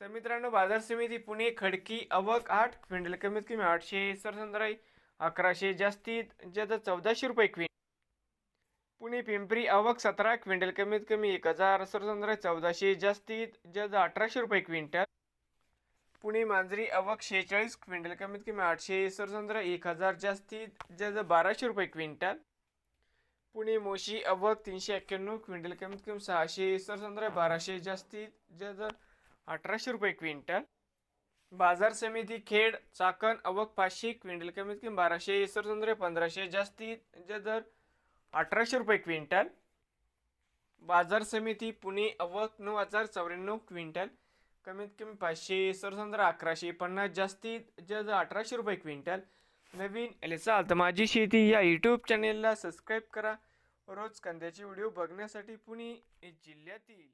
तर मित्रांनो बाजार समिती पुणे खडकी अवक आठ क्विंटल कमीत कमी आठशे सरसंद्राई अकराशे जास्तीत जास्त चौदाशे रुपये क्विंट पुणे पिंपरी अवक सतरा क्विंटल कमीत कमी एक हजार सरसंद्राई चौदाशे जास्तीत जास्त अठराशे रुपये क्विंटल. पुणे मांजरी अवक शेहेचाळीस क्विंटल कमीत कमी आठशे सरसंद्रा एक हजार जास्तीत जास्त बाराशे रुपये क्विंटल. पुणे मोशी अवक तीनशे एक्क्याण्णव क्विंटल कमीत कमी सहाशे सरसंद्रा बाराशे जास्तीत जास्त अठराशे रुपये क्विंटल. बाजार समिती खेड चाकण अवक पाचशे क्विंटल कमीत कमी बाराशे सरसंद्रे पंधराशे जास्तीत दर अठराशे रुपये क्विंटल. बाजार समिती पुणे अवक नऊ हजार चौऱ्याण्णव क्विंटल. कमीत कमी पाचशे सरसंद्रा अकराशे पन्नास जास्तीत जास्त अठराशे रुपये क्विंटल. नवीन एल चाल तर माझी शेती या यूट्यूब चॅनेलला सबस्क्राईब करा. रोज कांद्याचे व्हिडिओ बघण्यासाठी पुणे जिल्ह्यातील